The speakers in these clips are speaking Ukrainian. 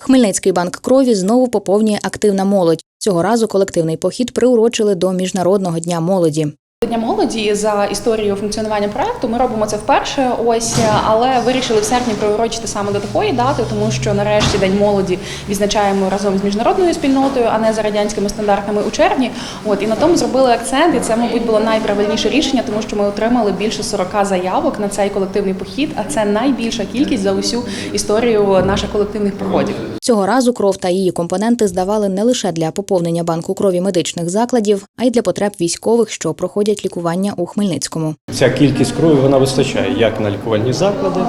Хмельницький банк крові знову поповнює активна молодь. Цього разу колективний похід приурочили до міжнародного дня молоді. Дня молоді за історією функціонування проекту ми робимо це вперше. Ось але вирішили в серпні приурочити саме до такої дати, тому що нарешті день молоді відзначаємо разом з міжнародною спільнотою, а не за радянськими стандартами у червні. От і на тому зробили акцент. І це, мабуть, було найправильніше рішення, тому що ми отримали більше 40 заявок на цей колективний похід. А це найбільша кількість за усю історію наших колективних походів. Цього разу кров та її компоненти здавали не лише для поповнення банку крові медичних закладів, а й для потреб військових, що проходять лікування у Хмельницькому. Ця кількість крові вона вистачає як на лікувальні заклади,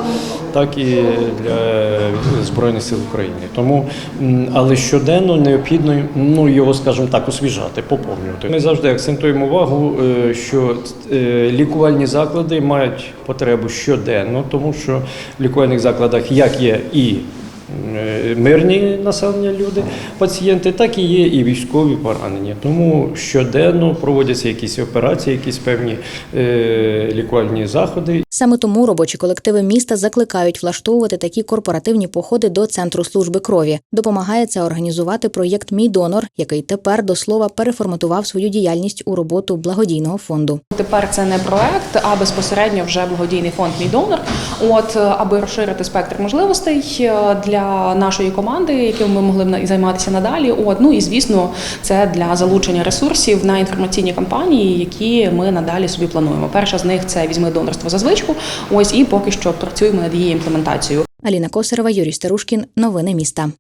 так і для Збройних сил України. Тому, але щоденно необхідно ну, його, скажімо так, освіжати, поповнювати. Ми завжди акцентуємо увагу, е, що е, лікувальні заклади мають потребу щоденно, тому що в лікувальних закладах як є і мирні населення люди, пацієнти, так і є і військові поранені. Тому щоденно проводяться якісь операції, якісь певні е, лікувальні заходи. Саме тому робочі колективи міста закликають влаштовувати такі корпоративні походи до центру служби крові. Допомагає це організувати проєкт Мій донор, який тепер до слова переформатував свою діяльність у роботу благодійного фонду. Тепер це не проект, а безпосередньо вже благодійний фонд Мій донор. От е, аби розширити спектр можливостей е, нашої команди, яким ми могли займатися надалі. От ну і звісно, це для залучення ресурсів на інформаційні кампанії, які ми надалі собі плануємо. Перша з них це візьми донорство за звичку. Ось і поки що працюємо над її імплементацією. Аліна Косарова, Юрій Старушкін. Новини міста.